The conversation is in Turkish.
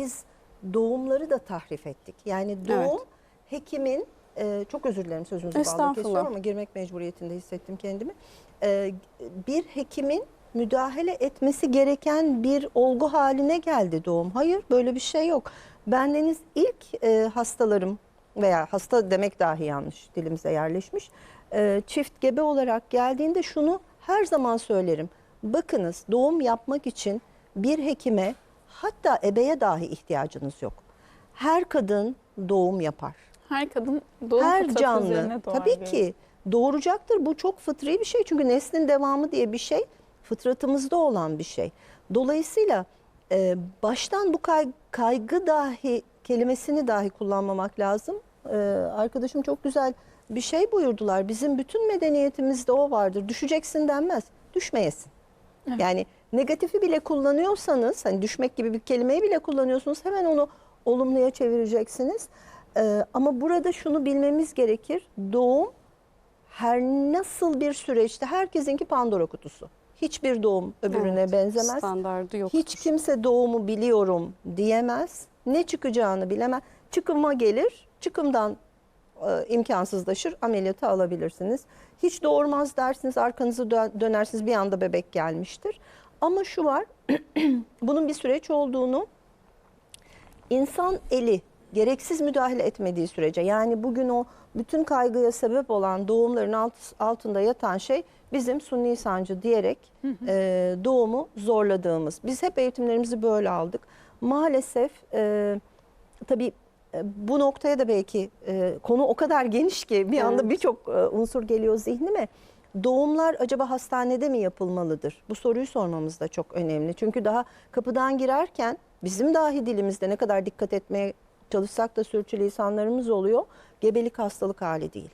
biz doğumları da tahrif ettik. Yani doğum Evet. hekimin e, çok özür dilerim sözünüzü bağlı kesiyorum ama girmek mecburiyetinde hissettim kendimi. E, bir hekimin müdahale etmesi gereken bir olgu haline geldi doğum. Hayır böyle bir şey yok. Bendeniz ilk e, hastalarım veya hasta demek dahi yanlış dilimize yerleşmiş. e, çift gebe olarak geldiğinde şunu her zaman söylerim. Bakınız doğum yapmak için bir hekime hatta ebeye dahi ihtiyacınız yok. Her kadın doğum yapar. Her kadın doğum Her canlı doğar tabii diyor. ki doğuracaktır. Bu çok fıtri bir şey. Çünkü neslin devamı diye bir şey fıtratımızda olan bir şey. Dolayısıyla e, baştan bu kay- kaygı dahi kelimesini dahi kullanmamak lazım. E, arkadaşım çok güzel bir şey buyurdular. Bizim bütün medeniyetimizde o vardır. Düşeceksin denmez. Düşmeyesin. Yani negatifi bile kullanıyorsanız, hani düşmek gibi bir kelimeyi bile kullanıyorsunuz hemen onu olumluya çevireceksiniz. Ee, ama burada şunu bilmemiz gerekir. Doğum her nasıl bir süreçte herkesinki Pandora kutusu. Hiçbir doğum öbürüne Evet, benzemez. Standardı yok. Hiç kimse doğumu biliyorum diyemez. Ne çıkacağını bilemez. Çıkıma gelir, çıkımdan e, imkansızlaşır, ameliyatı alabilirsiniz. Hiç doğurmaz dersiniz, arkanızı dö- dönersiniz bir anda bebek gelmiştir. Ama şu var, bunun bir süreç olduğunu insan eli gereksiz müdahale etmediği sürece yani bugün o bütün kaygıya sebep olan doğumların alt- altında yatan şey bizim sunni sancı diyerek e, doğumu zorladığımız. Biz hep eğitimlerimizi böyle aldık. Maalesef e, tabii e, bu noktaya da belki e, konu o kadar geniş ki bir anda Evet. birçok e, unsur geliyor zihnime. Doğumlar acaba hastanede mi yapılmalıdır? Bu soruyu sormamız da çok önemli. Çünkü daha kapıdan girerken bizim dahi dilimizde ne kadar dikkat etmeye çalışsak da sürçülisanlarımız oluyor. Gebelik hastalık hali değil.